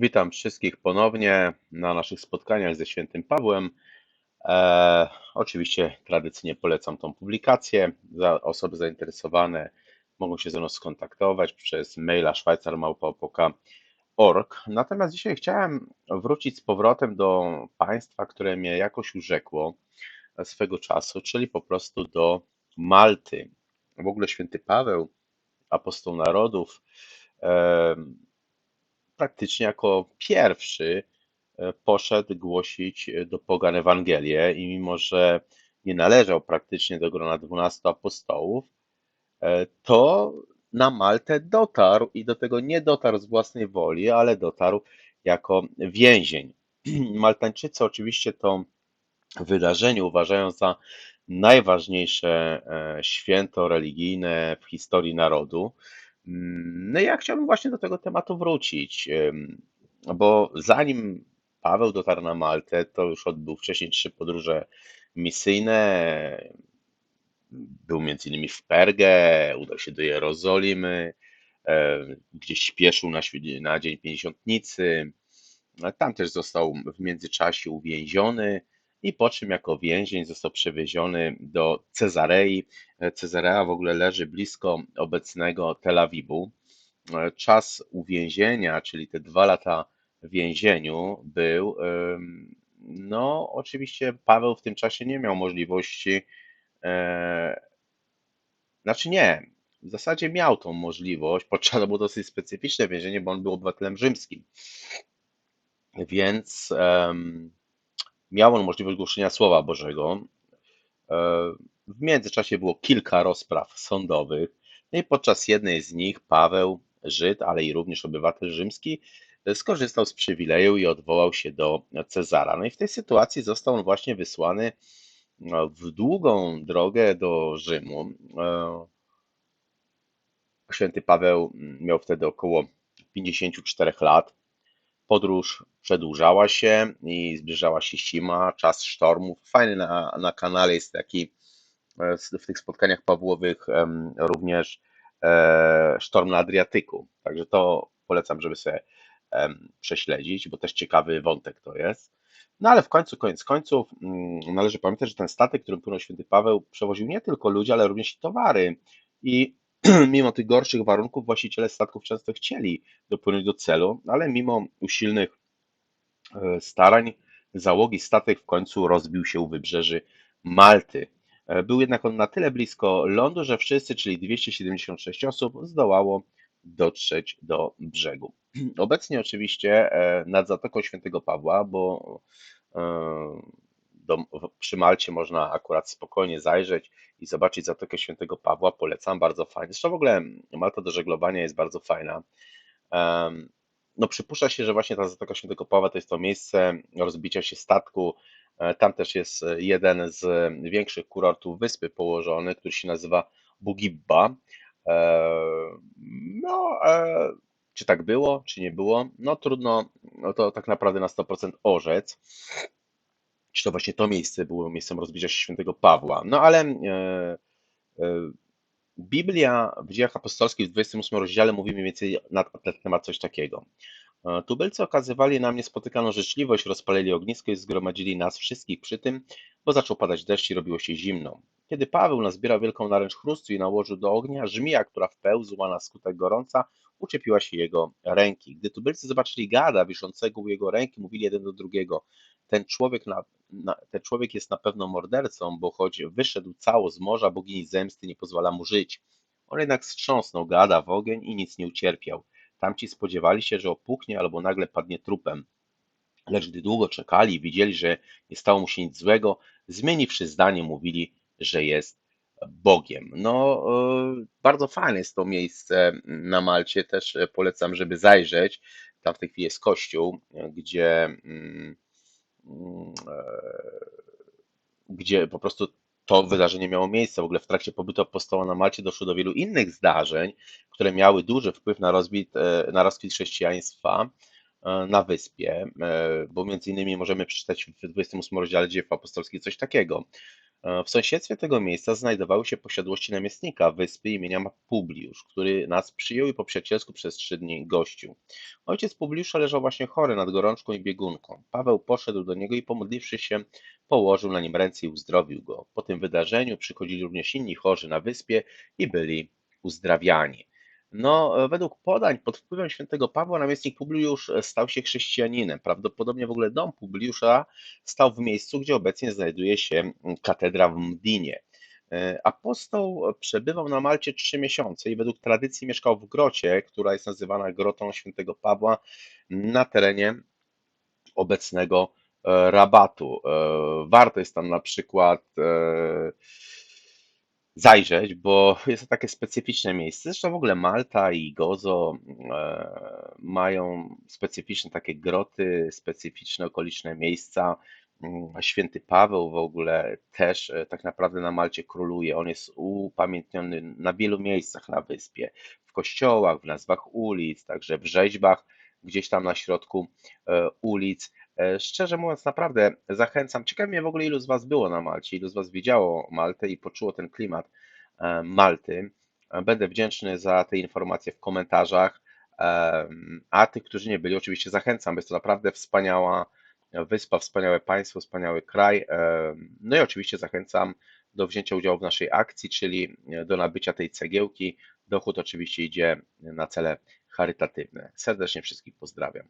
Witam wszystkich ponownie na naszych spotkaniach ze Świętym Pawłem. E, oczywiście tradycyjnie polecam tą publikację. Za osoby zainteresowane mogą się ze mną skontaktować przez maila szwajcarmałpa.org. Natomiast dzisiaj chciałem wrócić z powrotem do państwa, które mnie jakoś urzekło swego czasu, czyli po prostu do Malty. W ogóle Święty Paweł, apostoł narodów, e, praktycznie jako pierwszy e, poszedł głosić e, do pogan Ewangelię i mimo, że nie należał praktycznie do grona dwunastu apostołów, e, to na Maltę dotarł i do tego nie dotarł z własnej woli, ale dotarł jako więzień. Maltańczycy oczywiście to wydarzenie uważają za najważniejsze święto religijne w historii narodu. No ja chciałbym właśnie do tego tematu wrócić, bo zanim Paweł dotarł na Maltę, to już odbył wcześniej trzy podróże misyjne. Był między innymi w Pergę, udał się do Jerozolimy, gdzie śpieszył na, na Dzień Pięćdziesiątnicy. Tam też został w międzyczasie uwięziony i po czym jako więzień został przewieziony do Cezarei. Cezarea w ogóle leży blisko obecnego Tel Awiwu. Czas uwięzienia, czyli te dwa lata w więzieniu był, no oczywiście Paweł w tym czasie nie miał możliwości, e, znaczy nie, w zasadzie miał tą możliwość, podczas było dosyć specyficzne więzienie, bo on był obywatelem rzymskim. Więc miał on możliwość głoszenia Słowa Bożego. E, w międzyczasie było kilka rozpraw sądowych, no i podczas jednej z nich Paweł, Żyd, ale i również obywatel rzymski, skorzystał z przywileju i odwołał się do Cezara. No i w tej sytuacji został on właśnie wysłany no, w długą drogę do Rzymu. E, święty Paweł miał wtedy około 54 lat. Podróż przedłużała się i zbliżała się zima, czas sztormów. Fajny na, na kanale jest taki e, w tych spotkaniach Pawłowych również e, sztorm na Adriatyku. Także to polecam, żeby sobie prześledzić, bo też ciekawy wątek to jest. No ale w końcu, koniec końców, mm, należy pamiętać, że ten statek, którym płynął święty Paweł, przewoził nie tylko ludzi, ale również i towary. I mimo tych gorszych warunków właściciele statków często chcieli dopłynąć do celu, ale mimo usilnych e, starań załogi statek w końcu rozbił się u wybrzeży Malty. E, był jednak on na tyle blisko lądu, że wszyscy, czyli 276 osób, zdołało dotrzeć do brzegu. Obecnie oczywiście e, nad Zatoką Świętego Pawła, bo do, przy Malcie można akurat spokojnie zajrzeć i zobaczyć Zatokę Świętego Pawła. Polecam, bardzo fajnie. Zresztą w ogóle Malta do żeglowania jest bardzo fajna. No przypuszcza się, że właśnie ta Zatoka Świętego Pawła to jest to miejsce rozbicia się statku. E, tam też jest jeden z większych kurortów wyspy położony, który się nazywa Bugibba. E, no, e, czy tak było, czy nie było? No trudno no to tak naprawdę na 100% orzec czy to właśnie to miejsce było miejscem rozbicia się świętego Pawła. No ale e, e, Biblia w dziejach apostolskich w 28 rozdziale mówi mniej więcej na ten temat coś takiego. E, tubylcy okazywali nam niespotykaną życzliwość, rozpalili ognisko i zgromadzili nas wszystkich przy tym, bo zaczął padać deszcz i robiło się zimno. Kiedy Paweł nazbierał wielką naręcz chrustu i nałożył do ognia, żmija, która wpełzła na skutek gorąca, uczepiła się jego ręki. Gdy tubylcy zobaczyli gada wiszącego u jego ręki, mówili jeden do drugiego: Ten człowiek, na, na, ten człowiek jest na pewno mordercą, bo choć wyszedł cało z morza, bogini zemsty nie pozwala mu żyć. On jednak wstrząsnął gada w ogień i nic nie ucierpiał. Tamci spodziewali się, że opuchnie albo nagle padnie trupem. Lecz gdy długo czekali i widzieli, że nie stało mu się nic złego, zmieniwszy zdanie, mówili, że jest Bogiem. No, e, bardzo fajne jest to miejsce na Malcie, też polecam, żeby zajrzeć. Tam w tej chwili jest kościół, gdzie, mm, mm, e, gdzie po prostu to wydarzenie miało miejsce. W ogóle w trakcie pobytu apostoła na Malcie doszło do wielu innych zdarzeń, które miały duży wpływ na rozbit, e, na rozkwit chrześcijaństwa na wyspie, bo między innymi możemy przeczytać w 28 rozdziale dziejów apostolskich coś takiego. E, W sąsiedztwie tego miejsca znajdowały się posiadłości namiestnika wyspy imienia Publiusz, który nas przyjął i po przyjacielsku przez trzy dni gościł. Ojciec Publiusza leżał właśnie chory nad gorączką i biegunką. Paweł poszedł do niego i pomodliwszy się, położył na nim ręce i uzdrowił go. Po tym wydarzeniu przychodzili również inni chorzy na wyspie i byli uzdrawiani. No, e, według podań, pod wpływem świętego Pawła namiestnik Publiusz e, stał się chrześcijaninem. Prawdopodobnie w ogóle dom Publiusza stał w miejscu, gdzie obecnie znajduje się mm, katedra w Mdinie. E, Apostoł przebywał na Malcie trzy miesiące i według tradycji mieszkał w grocie, która jest nazywana Grotą Świętego Pawła na terenie obecnego Rabatu. Warto jest tam na przykład zajrzeć, bo jest to takie specyficzne miejsce. Zresztą w ogóle Malta i Gozo e, mają specyficzne takie groty, specyficzne okoliczne miejsca. Mm, Święty Paweł w ogóle też e, tak naprawdę na Malcie króluje. On jest upamiętniony na wielu miejscach na wyspie, w kościołach, w nazwach ulic, także w rzeźbach gdzieś tam na środku e, ulic. E, Szczerze mówiąc, naprawdę zachęcam. Ciekawi mnie w ogóle, ilu z Was było na Malcie, ilu z Was widziało Maltę i poczuło ten klimat e, Malty. E, Będę wdzięczny za te informacje w komentarzach. A tych, którzy nie byli, oczywiście zachęcam. Jest to naprawdę wspaniała wyspa, wspaniałe państwo, wspaniały kraj. No i oczywiście zachęcam do wzięcia udziału w naszej akcji, czyli do nabycia tej cegiełki. Dochód oczywiście idzie na cele charytatywne. Serdecznie wszystkich pozdrawiam.